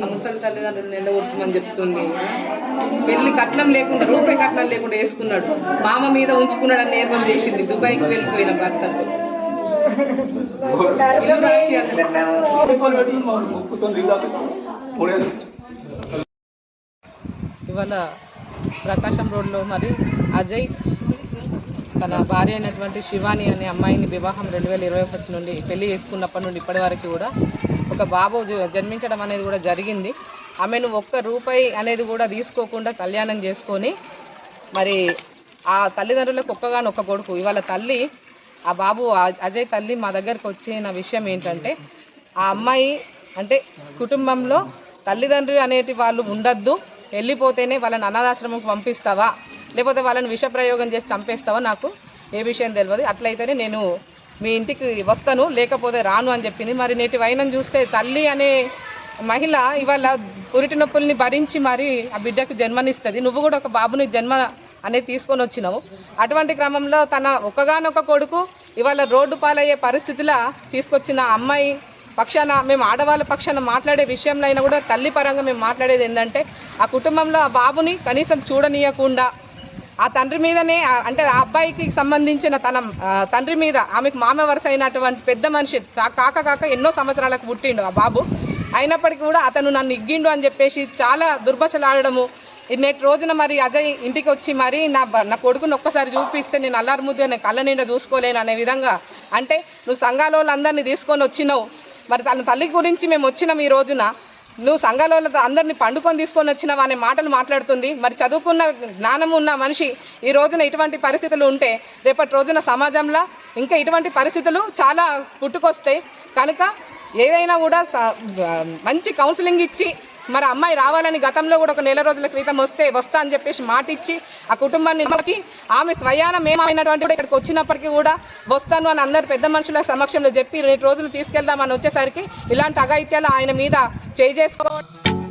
మనం ముసలి తల్లిదండ్రులు నెల నిలబొట్టుమని చెప్తుంది. పెళ్ళి కట్నం లేకుండా రూపాయి కట్నం లేకుండా వేసుకున్నాడు. మామ మీద ఉంచుకున్నాడు అని నేర్పం చేసింది. దుబాయ్కి వెళ్ళిపోయిన భర్తతో ఇవాళ ప్రకాశం రోడ్లో మరి అజయ్ తన భార్య అయినటువంటి శివాని అనే అమ్మాయిని వివాహం రెండు వేల ఇరవై ఒకటి నుండి పెళ్ళి చేసుకున్నప్పటి నుండి ఇప్పటి వరకు కూడా ఒక బాబు జన్మించడం అనేది కూడా జరిగింది. ఆమెను ఒక్క రూపాయి అనేది కూడా తీసుకోకుండా కళ్యాణం చేసుకొని మరి ఆ తల్లిదండ్రులకు ఒక్కగానొక్క కొడుకు. ఇవాళ తల్లి ఆ బాబు అజయ్ తల్లి మా దగ్గరకు వచ్చిన విషయం ఏంటంటే ఆ అమ్మాయి అంటే కుటుంబంలో తల్లిదండ్రులు అనేటి వాళ్ళు ఉండద్దు. వెళ్ళిపోతేనే వాళ్ళని అనాథాశ్రమంకి పంపిస్తావా? లేకపోతే వాళ్ళని విషప్రయోగం చేసి చంపేస్తావా నాకు? ఏ విషయం తెలియదు అట్లయితేనే నేను మీ ఇంటికి వస్తాను లేకపోతే రాను అని చెప్పింది. మరి నేటి వైనం చూస్తే తల్లి అనే మహిళ ఇవాళ పురిటి నొప్పుల్ని భరించి మరి ఆ బిడ్డకు జన్మనిస్తుంది. నువ్వు కూడా ఒక బాబుని జన్మ అనేది తీసుకొని వచ్చినావు. అటువంటి క్రమంలో తన ఒకగానొక కొడుకు ఇవాళ రోడ్డు పాలయ్యే పరిస్థితిలో తీసుకొచ్చిన అమ్మాయి పక్షాన మేము ఆడవాళ్ళ పక్షాన మాట్లాడే విషయంలో అయినా కూడా తల్లి పరంగా మేము మాట్లాడేది ఏంటంటే ఆ కుటుంబంలో ఆ బాబుని కనీసం చూడనీయకుండా ఆ తండ్రి మీదనే అంటే ఆ అబ్బాయికి సంబంధించిన తన తండ్రి మీద ఆమెకు మామ వరుస అయినటువంటి పెద్ద మనిషి కాక కాక ఎన్నో సంవత్సరాలకు పుట్టిండు ఆ బాబు. అయినప్పటికీ కూడా అతను నన్ను ఇగ్గిండు అని చెప్పేసి చాలా దుర్భషలాడడము. నేటి రోజున మరి అజయ్ ఇంటికి వచ్చి మరి నా బ- నా కొడుకుని ఒక్కసారి చూపిస్తే నేను అల్లారు ముద్దుగా నేను కళ్ళ నిండా చూసుకోలేను అనే విధంగా అంటే నువ్వు సంఘాల వాళ్ళందరినీ తీసుకొని వచ్చినావు మరి తన తల్లి గురించి మేము వచ్చినాం ఈ రోజున. నువ్వు సంఘాల వాళ్ళతో అందరినీ పండుకొని తీసుకొని వచ్చినావు అనే మాటలు మాట్లాడుతుంది. మరి చదువుకున్న జ్ఞానం ఉన్న మనిషి ఈ రోజున ఇటువంటి పరిస్థితులు ఉంటే రేపటి రోజున సమాజంలో ఇంకా ఇటువంటి పరిస్థితులు చాలా పుట్టుకొస్తాయి. కనుక ఏదైనా కూడా స- మంచి కౌన్సిలింగ్ ఇచ్చి మరి అమ్మాయి రావాలని గతంలో కూడా ఒక నెల రోజుల క్రితం వస్తే వస్తా అని చెప్పేసి మాట ఇచ్చి ఆ కుటుంబాన్ని ఆమె స్వయాన మేమైనటువంటి కూడా ఇక్కడికి వచ్చినప్పటికీ కూడా వస్తాను అని అందరు పెద్ద మనుషుల సమక్షంలో చెప్పి రెండు రోజులు తీసుకెళ్దామని వచ్చేసరికి ఇలాంటి అఘాయిత్యాలు ఆయన మీద చేయి చేసుకోవడం